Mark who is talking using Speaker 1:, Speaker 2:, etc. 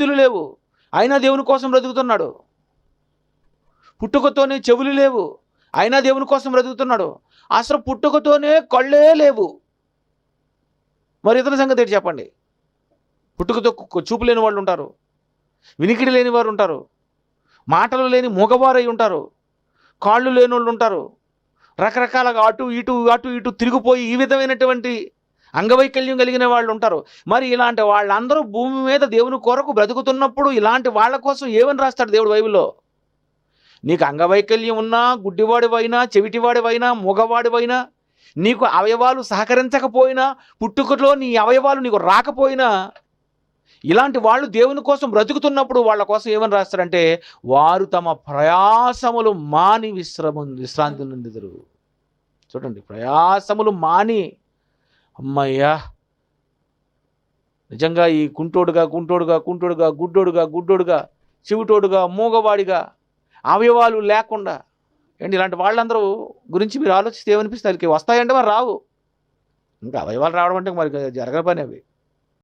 Speaker 1: చేతులు లేవు. అయినా దేవుని కోసం బ్రతుకుతున్నాడు. పుట్టుకతోనే చెవులు లేవు. అయినా దేవుని కోసం బ్రతుకుతున్నాడు. అసలు పుట్టుకతోనే కళ్ళే లేవు. మరి ఇతర సంగతి ఏంటి చెప్పండి? పుట్టుకతో చూపు లేని వాళ్ళు ఉంటారు. వినికిడి లేని వారు ఉంటారు. మాటలు లేని మూగవారై ఉంటారు. కాళ్ళు లేని వాళ్ళు ఉంటారు. రకరకాలుగా అటు ఇటు అటు ఇటు తిరిగిపోయి ఈ విధమైనటువంటి అంగవైకల్యం కలిగిన వాళ్ళు ఉంటారు. మరి ఇలాంటి వాళ్ళందరూ భూమి మీద దేవుని కొరకు బ్రతుకుతున్నప్పుడు ఇలాంటి వాళ్ళ కోసం ఏమని రాస్తాడు దేవుడు బైబిల్లో? నీకు అంగవైకల్యం ఉన్నా గుడ్డివాడివైనా చెవిటివాడివైనా మూగవాడివైనా నీకు అవయవాలు సహకరించకపోయినా పుట్టుకలో నీ అవయవాలు నీకు రాకపోయినా ఇలాంటి వాళ్ళు దేవుని కోసం బ్రతుకుతున్నప్పుడు వాళ్ళ కోసం ఏమని రాస్తారంటే వారు తమ ప్రయాసములు మాని విశ్రమ విశ్రాంతి నుండిదరు. చూడండి ప్రయాసములు మాని అమ్మయ్యా! నిజంగా ఈ కుంటోడుగా కుంటోడుగా కుంటోడుగా గుడ్డోడుగా గుడ్డోడుగా చెవిటోడుగా మూగవాడిగా అవయవాలు లేకుండా ఏంటి ఇలాంటి వాళ్ళందరూ గురించి మీరు ఆలోచిస్తే ఏమనిపిస్తుంది? వాళ్ళకి వస్తాయంటే మరి రావు. ఇంకా అవయవాలు రావడం అంటే మరి జరగని పని అవి.